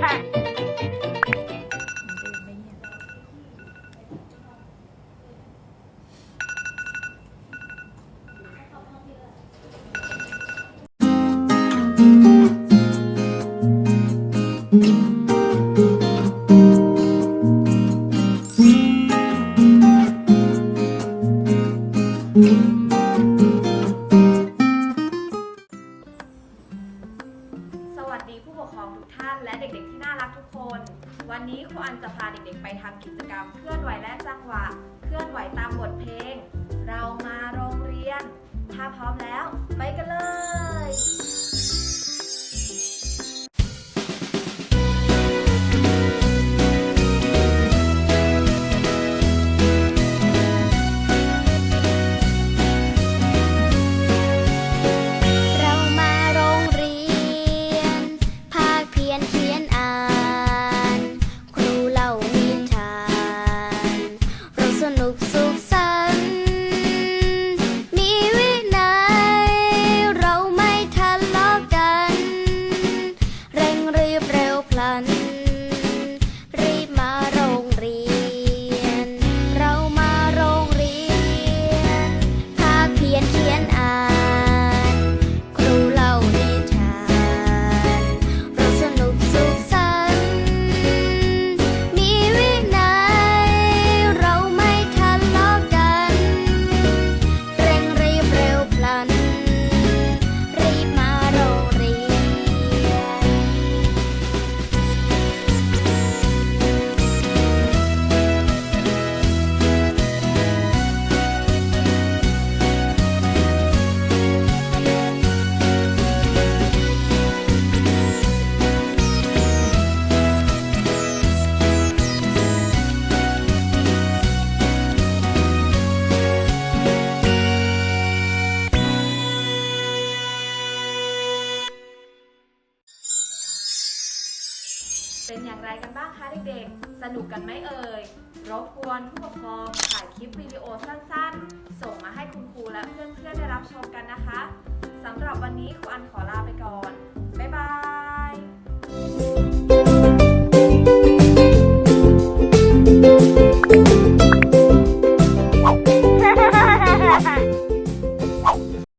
thank mm -hmm. you ปกครองทุกท่านและเด็กๆที่น่ารักทุกคน วันนี้ครูอันจะพาเด็กๆไปทำกิจกรรม เคลื่อนไหวและจังหวะ เคลื่อนไหวตามบทเพลง เรามาโรงเรียน ถ้าพร้อมแล้ว ไปกันเลย เป็นอย่างไรกันบ้างคะเด็กๆ สนุกกันไหมเอ่ย รบกวนผู้ปกครองถ่ายคลิปวิดีโอสั้นๆ ส่งมาให้คุณครูและเพื่อนๆได้รับชมกันนะคะสำหรับวันนี้ครูอันขอลาไปก่อน